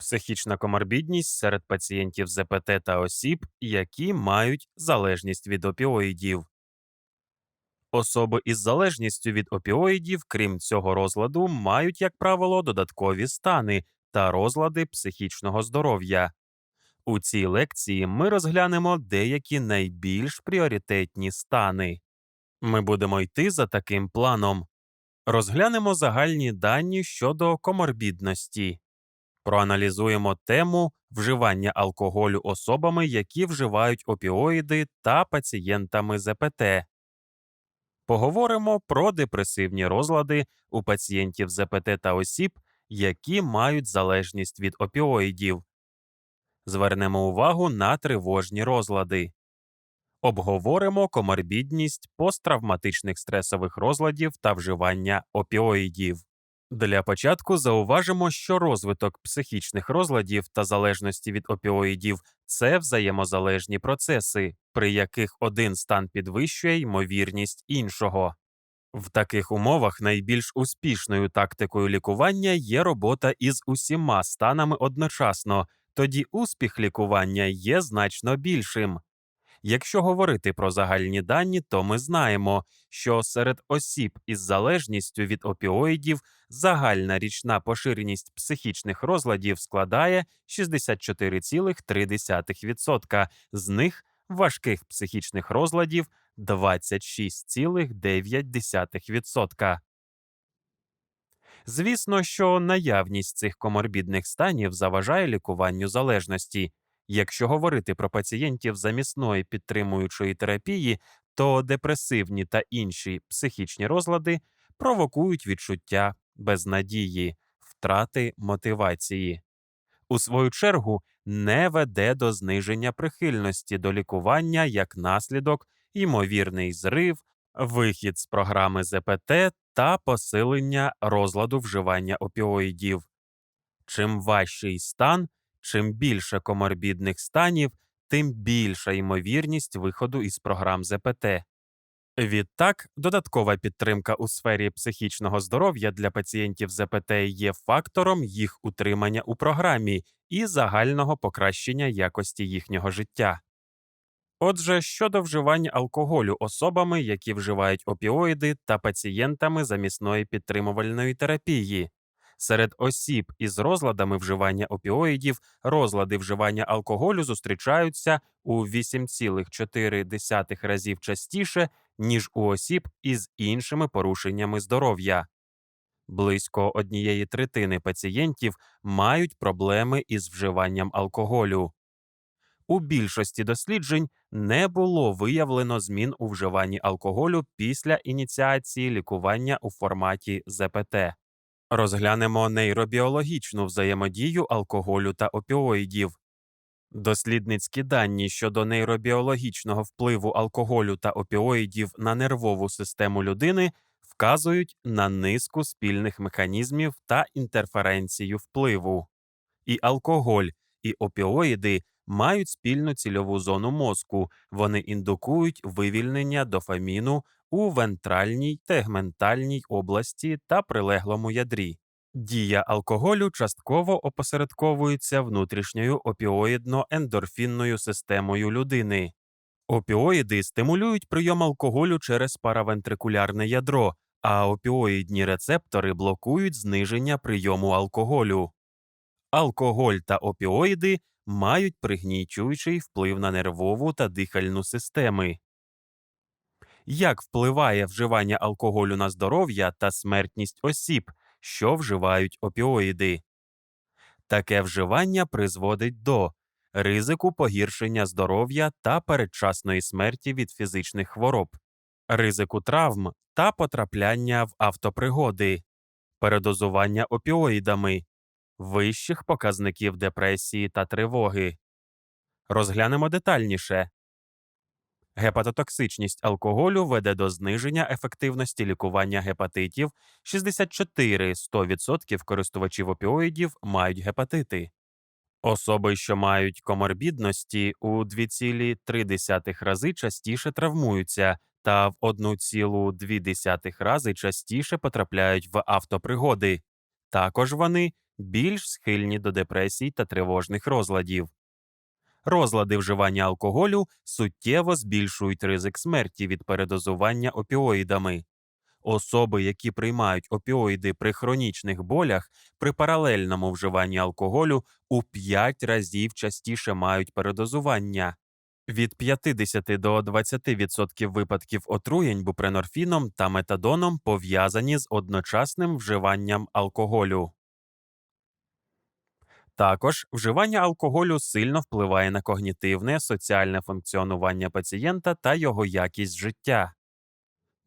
Психічна коморбідність серед пацієнтів ЗПТ та осіб, які мають залежність від опіоїдів. Особи із залежністю від опіоїдів, крім цього розладу, мають, як правило, додаткові стани та розлади психічного здоров'я. У цій лекції ми розглянемо деякі найбільш пріоритетні стани. Ми будемо йти за таким планом. Розглянемо загальні дані щодо коморбідності. Проаналізуємо тему вживання алкоголю особами, які вживають опіоїди та пацієнтами ЗПТ. Поговоримо про депресивні розлади у пацієнтів ЗПТ та осіб, які мають залежність від опіоїдів. Звернемо увагу на тривожні розлади. Обговоримо коморбідність посттравматичних стресових розладів та вживання опіоїдів. Для початку зауважимо, що розвиток психічних розладів та залежності від опіоїдів це взаємозалежні процеси, при яких один стан підвищує ймовірність іншого. В таких умовах найбільш успішною тактикою лікування є робота із усіма станами одночасно, тоді успіх лікування є значно більшим. Якщо говорити про загальні дані, то ми знаємо, що серед осіб із залежністю від опіоїдів загальна річна поширеність психічних розладів складає 64,3%, з них важких психічних розладів 26,9%. Звісно, що наявність цих коморбідних станів заважає лікуванню залежності. Якщо говорити про пацієнтів замісної підтримуючої терапії, то депресивні та інші психічні розлади провокують відчуття безнадії, втрати мотивації. У свою чергу не веде до зниження прихильності до лікування як наслідок, ймовірний зрив, вихід з програми ЗПТ та посилення розладу вживання опіоїдів. Чим важчий стан, чим більше коморбідних станів, тим більша ймовірність виходу із програм ЗПТ. Відтак, додаткова підтримка у сфері психічного здоров'я для пацієнтів ЗПТ є фактором їх утримання у програмі і загального покращення якості їхнього життя. Отже, щодо вживання алкоголю особами, які вживають опіоїди та пацієнтами замісної підтримувальної терапії, Серед осіб із розладами вживання опіоїдів розлади вживання алкоголю зустрічаються у 8,4 разів частіше, ніж у осіб із іншими порушеннями здоров'я. Близько однієї третини пацієнтів мають проблеми із вживанням алкоголю. У більшості досліджень не було виявлено змін у вживанні алкоголю після ініціації лікування у форматі ЗПТ. Розглянемо нейробіологічну взаємодію алкоголю та опіоїдів. Дослідницькі дані щодо нейробіологічного впливу алкоголю та опіоїдів на нервову систему людини вказують на низку спільних механізмів та інтерференцію впливу. І алкоголь, і опіоїди мають спільну цільову зону мозку, вони індукують вивільнення дофаміну у вентральній тегментальній області та прилеглому ядрі. Дія алкоголю частково опосередковується внутрішньою опіоїдно-ендорфінною системою людини. Опіоїди стимулюють прийом алкоголю через паравентрикулярне ядро, а опіоїдні рецептори блокують зниження прийому алкоголю. Алкоголь та опіоїди мають пригнічуючий вплив на нервову та дихальну системи. Як впливає вживання алкоголю на здоров'я та смертність осіб, що вживають опіоїди? Таке вживання призводить до ризику погіршення здоров'я та передчасної смерті від фізичних хвороб, ризику травм та потрапляння в автопригоди, передозування опіоїдами, вищих показників депресії та тривоги. Розглянемо детальніше. Гепатотоксичність алкоголю веде до зниження ефективності лікування гепатитів 64-100% користувачів опіоїдів мають гепатити. Особи, що мають коморбідності, у 2,3 рази частіше травмуються та в 1,2 рази частіше потрапляють в автопригоди. Також вони більш схильні до депресій та тривожних розладів. Розлади вживання алкоголю суттєво збільшують ризик смерті від передозування опіоїдами. Особи, які приймають опіоїди при хронічних болях, при паралельному вживанні алкоголю у 5 разів частіше мають передозування. Від 50 до 20% випадків отруєнь бупренорфіном та метадоном пов'язані з одночасним вживанням алкоголю. Також вживання алкоголю сильно впливає на когнітивне соціальне функціонування пацієнта та його якість життя.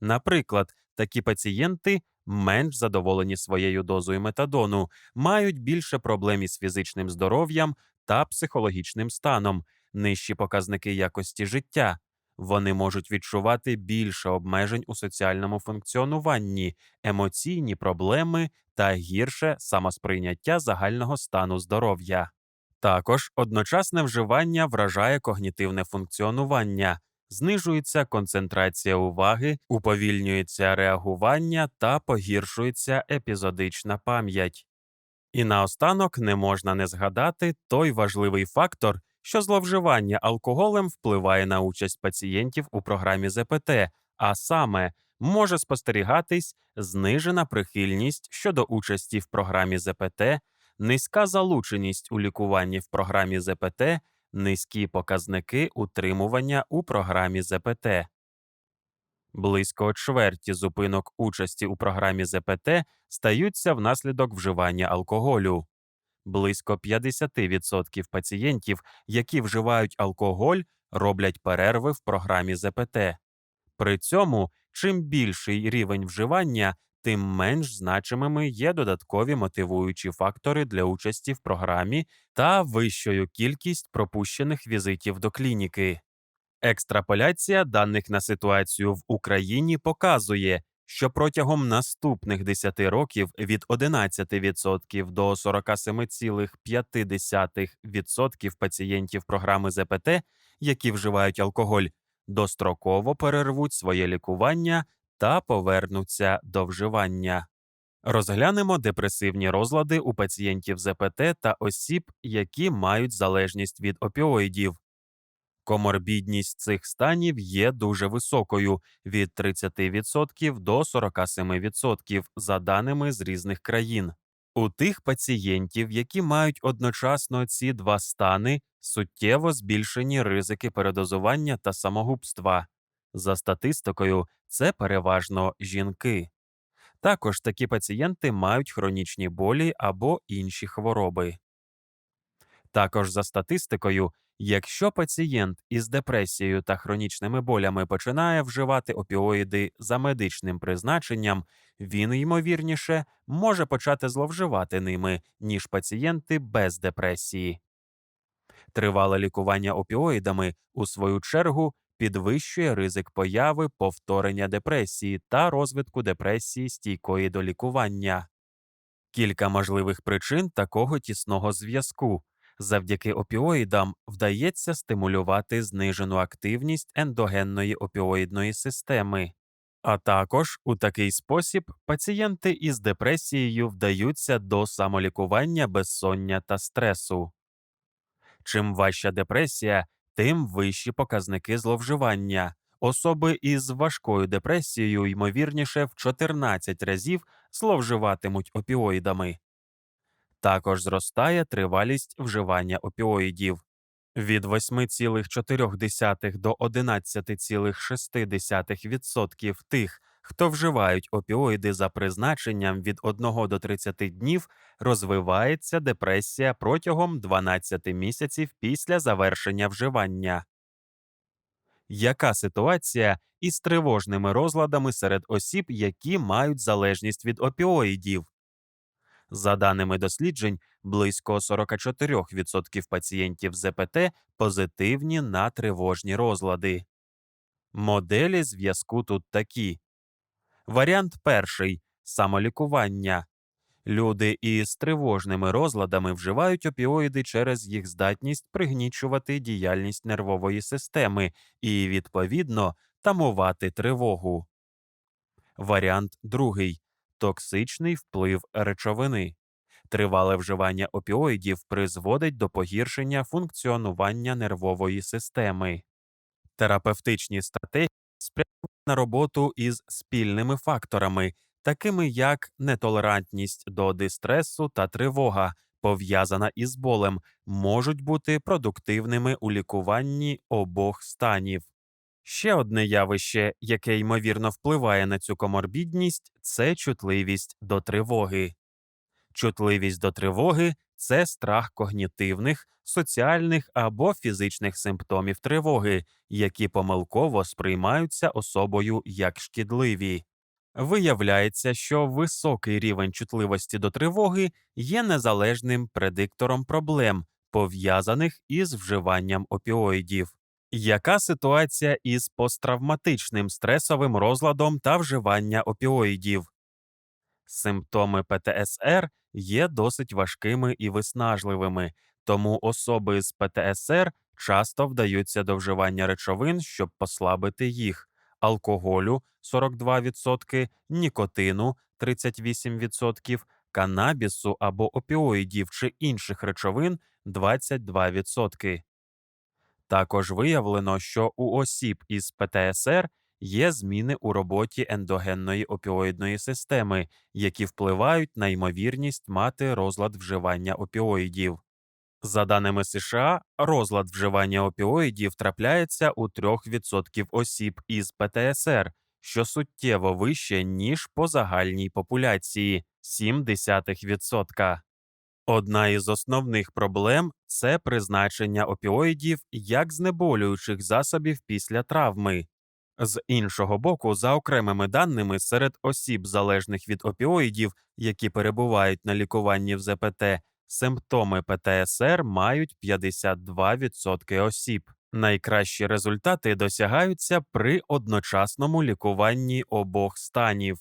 Наприклад, такі пацієнти менш задоволені своєю дозою метадону, мають більше проблем із фізичним здоров'ям та психологічним станом, нижчі показники якості життя. Вони можуть відчувати більше обмежень у соціальному функціонуванні, емоційні проблеми та гірше самосприйняття загального стану здоров'я. Також одночасне вживання вражає когнітивне функціонування, знижується концентрація уваги, уповільнюється реагування та погіршується епізодична пам'ять. І наостанок не можна не згадати той важливий фактор, що зловживання алкоголем впливає на участь пацієнтів у програмі ЗПТ, а саме може спостерігатись знижена прихильність щодо участі в програмі ЗПТ, низька залученість у лікуванні в програмі ЗПТ, низькі показники утримування у програмі ЗПТ. Близько чверті зупинок участі у програмі ЗПТ стаються внаслідок вживання алкоголю. Близько 50% пацієнтів, які вживають алкоголь, роблять перерви в програмі ЗПТ. При цьому, чим більший рівень вживання, тим менш значимими є додаткові мотивуючі фактори для участі в програмі та вищою кількість пропущених візитів до клініки. Екстраполяція даних на ситуацію в Україні показує, що протягом наступних 10 років від 11% до 47,5% пацієнтів програми ЗПТ, які вживають алкоголь, достроково перервуть своє лікування та повернуться до вживання. Розглянемо депресивні розлади у пацієнтів ЗПТ та осіб, які мають залежність від опіоїдів. Коморбідність цих станів є дуже високою від 30% до 47% за даними з різних країн. У тих пацієнтів, які мають одночасно ці два стани, суттєво збільшені ризики передозування та самогубства. За статистикою, це переважно жінки. Також такі пацієнти мають хронічні болі або інші хвороби. Також за статистикою, якщо пацієнт із депресією та хронічними болями починає вживати опіоїди за медичним призначенням, він ймовірніше може почати зловживати ними, ніж пацієнти без депресії. Тривале лікування опіоїдами, у свою чергу, підвищує ризик появи повторення депресії та розвитку депресії стійкої до лікування. Кілька можливих причин такого тісного зв'язку. Завдяки опіоїдам вдається стимулювати знижену активність ендогенної опіоїдної системи. А також у такий спосіб пацієнти із депресією вдаються до самолікування безсоння та стресу. Чим важча депресія, тим вищі показники зловживання. Особи із важкою депресією, ймовірніше, в 14 разів зловживатимуть опіоїдами. Також зростає тривалість вживання опіоїдів від 8,4 до 11,6% тих, хто вживають опіоїди за призначенням від 1 до 30 днів, розвивається депресія протягом 12 місяців після завершення вживання. Яка ситуація із тривожними розладами серед осіб, які мають залежність від опіоїдів? За даними досліджень, близько 44% пацієнтів ЗПТ позитивні на тривожні розлади. Моделі зв'язку тут такі. Варіант перший самолікування. Люди із тривожними розладами вживають опіоїди через їх здатність пригнічувати діяльність нервової системи і, відповідно, тамувати тривогу. Варіант другий токсичний вплив речовини. Тривале вживання опіоїдів призводить до погіршення функціонування нервової системи. Терапевтичні стратегії спрямовані на роботу із спільними факторами, такими як нетолерантність до дистресу та тривога, пов'язана із болем, можуть бути продуктивними у лікуванні обох станів. Ще одне явище, яке ймовірно впливає на цю коморбідність, це чутливість до тривоги. Чутливість до тривоги це страх когнітивних, соціальних або фізичних симптомів тривоги, які помилково сприймаються особою як шкідливі. Виявляється, що високий рівень чутливості до тривоги є незалежним предиктором проблем, пов'язаних із вживанням опіоїдів. Яка ситуація із посттравматичним стресовим розладом та вживання опіоїдів? Симптоми ПТСР є досить важкими і виснажливими, тому особи з ПТСР часто вдаються до вживання речовин, щоб послабити їх алкоголю 42%, нікотину 38%, канабісу або опіоїдів чи інших речовин 22%. Також виявлено, що у осіб із ПТСР є зміни у роботі ендогенної опіоїдної системи, які впливають на ймовірність мати розлад вживання опіоїдів. За даними США, розлад вживання опіоїдів трапляється у 3% осіб із ПТСР, що суттєво вище, ніж по загальній популяції 0,7%. Одна із основних проблем це призначення опіоїдів як знеболюючих засобів після травми. З іншого боку, за окремими даними, серед осіб, залежних від опіоїдів, які перебувають на лікуванні в ЗПТ, симптоми ПТСР мають 52% осіб. Найкращі результати досягаються при одночасному лікуванні обох станів.